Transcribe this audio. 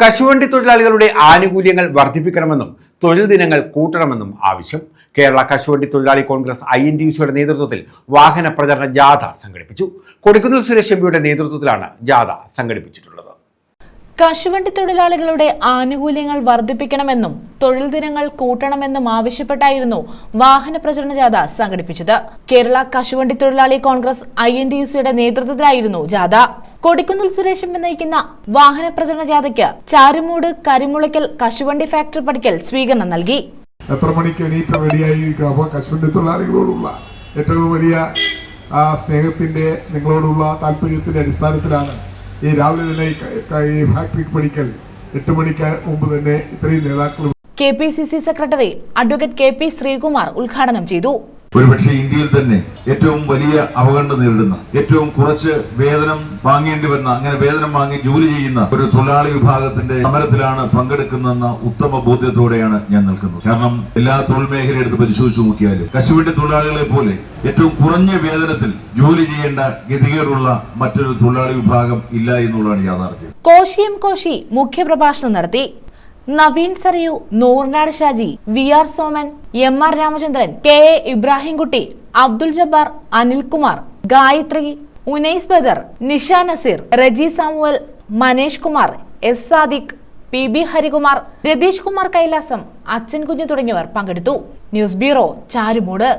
കശുവണ്ടി തൊഴിലാളികളുടെ ആനുകൂല്യങ്ങൾ വർദ്ധിപ്പിക്കണമെന്നും തൊഴിൽ ദിനങ്ങൾ കൂട്ടണമെന്നും ആവശ്യം. കേരള കശുവണ്ടി തൊഴിലാളി കോൺഗ്രസ് ഐ എൻ ടി യുസിയുടെ നേതൃത്വത്തിൽ വാഹന പ്രചരണ ജാഥ സംഘടിപ്പിച്ചു. കൊടിക്കുന്നിൽ സുരേഷ് എംപിയുടെ നേതൃത്വത്തിലാണ് ജാഥ സംഘടിപ്പിച്ചിട്ടുള്ളത്. കശുവണ്ടി തൊഴിലാളികളുടെ ആനുകൂല്യങ്ങൾ വർദ്ധിപ്പിക്കണമെന്നും തൊഴിൽ ദിനങ്ങൾ കൂട്ടണമെന്നും ആവശ്യപ്പെട്ടായിരുന്നു വാഹന പ്രചരണ ജാഥ സംഘടിപ്പിച്ചത്. കേരള കശുവണ്ടി തൊഴിലാളി Congress I N D U സിയുടെ നേതൃത്വത്തിലായിരുന്നു ജാഥ. കൊടിക്കുന്നിൽ സുരേഷ് നയിക്കുന്ന വാഹന പ്രചരണ ജാഥയ്ക്ക് ചാരുമൂട് കരിമുളയ്ക്കൽ കശുവണ്ടി ഫാക്ടറി പഠിക്കൽ സ്വീകരണം നൽകി. എത്ര മണിക്ക് തൊഴിലാളികളോടുള്ള ഏറ്റവും വലിയ സ്നേഹത്തിന്റെ നിങ്ങളോടുള്ള താല്പര്യത്തിന്റെ അടിസ്ഥാനത്തിലാണ് ഈ രാവിലെ തന്നെ ഈ ഫാക്ടറി പഠിക്കൽ എട്ട് മണിക്ക് മുമ്പ് തന്നെ ഇത്രയും നേതാക്കൾ K P C C secretary advocate K P Sreekumar ഉദ്ഘാടനം ചെയ്തു. ഒരുപക്ഷെ ഇന്ത്യയിൽ തന്നെ ഏറ്റവും വലിയ അവഗണന നേരിടുന്ന ഏറ്റവും കുറച്ച് വേതനം വാങ്ങേണ്ടി വരുന്ന അങ്ങനെ വേതനം വാങ്ങി ജോലി ചെയ്യുന്ന ഒരു തൊഴിലാളി വിഭാഗത്തിന്റെ സമരത്തിലാണ് പങ്കെടുക്കുന്നതെന്ന ഉത്തമ ബോധ്യത്തോടെയാണ് ഞാൻ നിൽക്കുന്നത്. കാരണം എല്ലാ തൊഴിൽ മേഖല എടുത്ത് പരിശോധിച്ചു നോക്കിയാലും കശുവിന്റെ തൊഴിലാളികളെ പോലെ ഏറ്റവും കുറഞ്ഞ വേതനത്തിൽ ജോലി ചെയ്യേണ്ട ഗതികേടുള്ള മറ്റൊരു തൊഴിലാളി വിഭാഗം ഇല്ല എന്നുള്ളതാണ് യാഥാർത്ഥ്യം. കോശിയും കോശി മുഖ്യപ്രഭാഷണം നടത്തി Naveen സറിയു Nooranad Shaji V R Soman M R Ramachandran K A Ibrahimkutty Abdul Jabbar Anilkumar Gayathri Unais Badar Nisha Naseer Reji Samuel Manesh Kumar S Sadiq P B Harikumar Ratheesh Kumar Kailasam അച്ഛൻ കുഞ്ഞു തുടങ്ങിയവർ പങ്കെടുത്തു. News bureau Charummood.